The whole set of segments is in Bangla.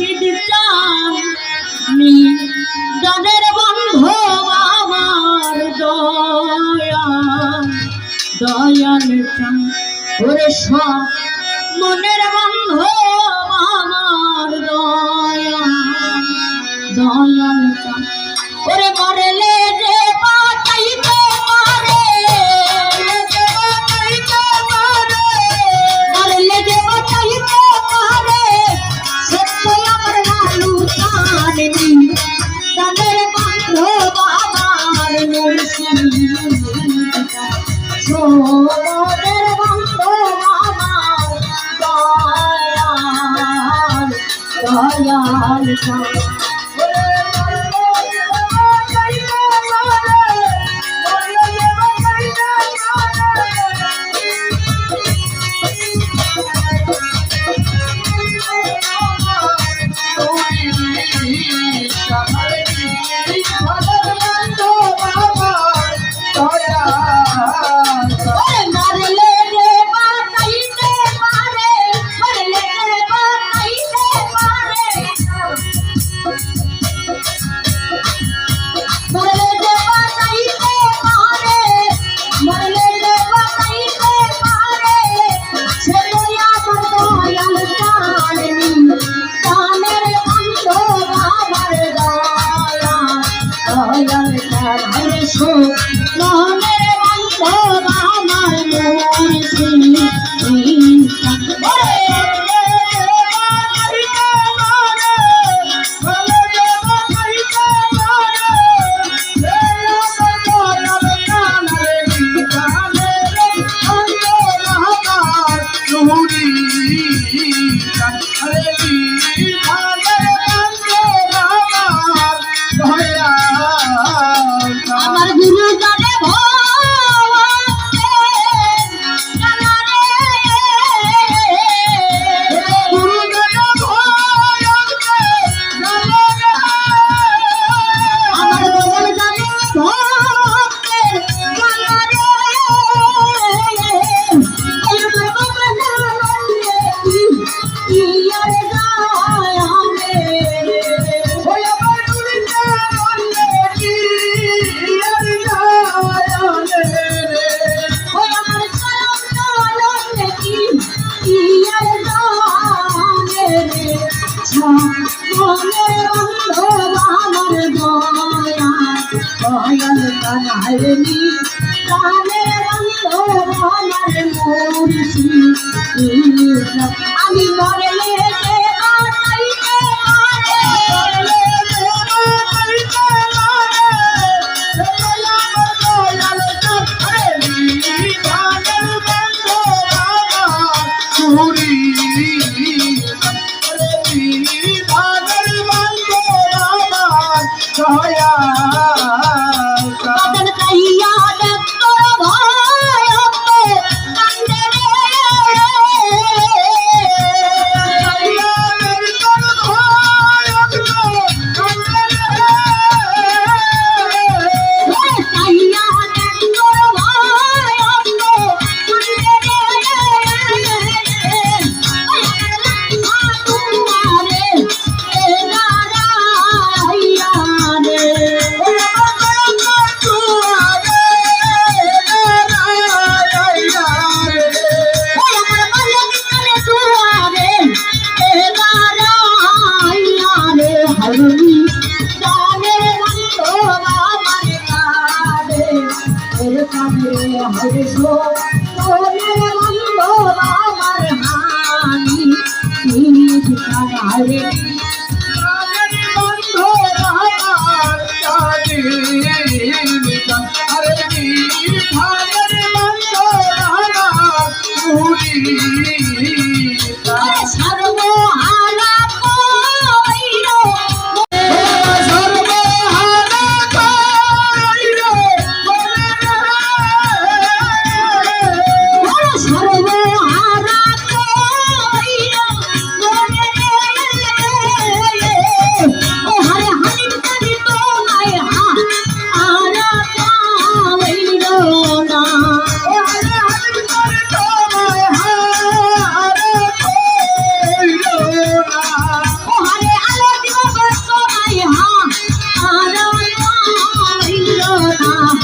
মুর্শিদ চামি দনের আমার দয়া। দয়াল ওরে সব মনের মা time. মনের বান্ধব আমার মন নয়ন কানায়নি কানে রঙ্গ আমার আমি মরে কামে হরে গো তোরে বন্ধু আমার হানি তুমি কারে Thank you.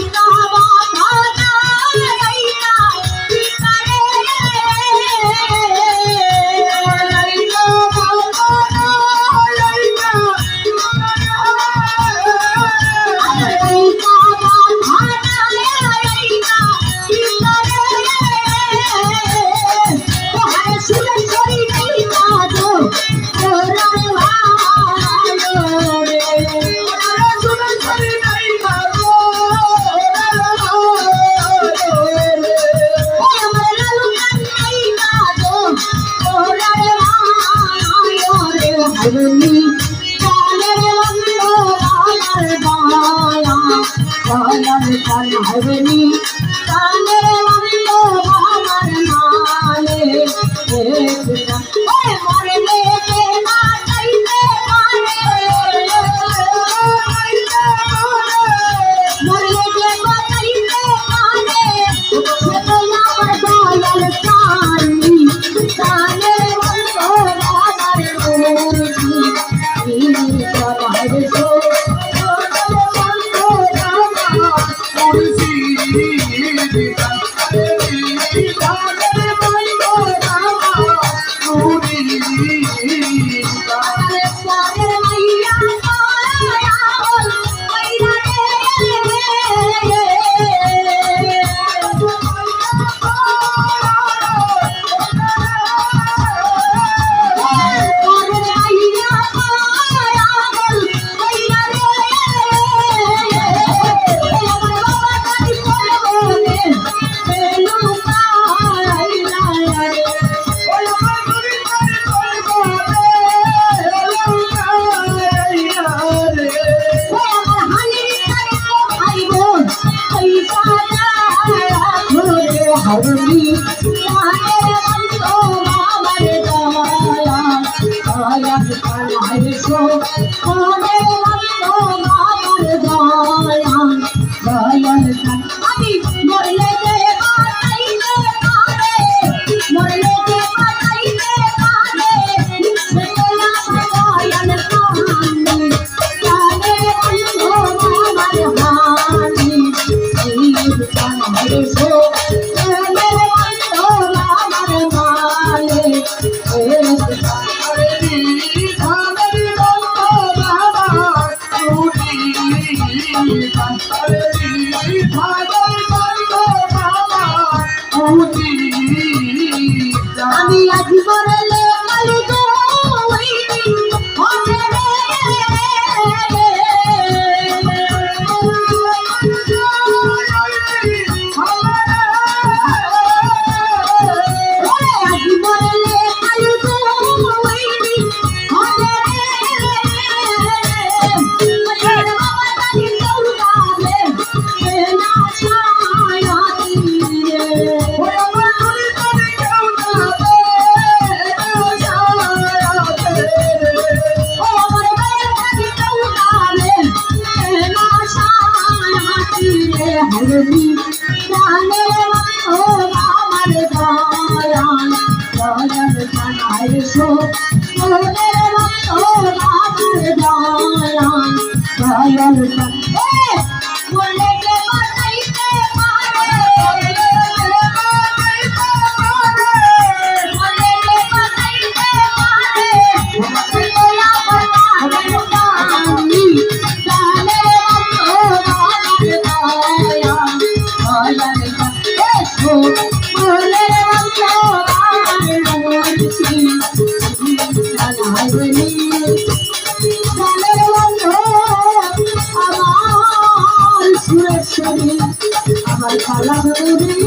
Dito কারণে কালের বন্ধ কালার দয়া কালার কারণে কালের ধরণী মায়ের আমার দয়া দয়া পালায় বলে I love you.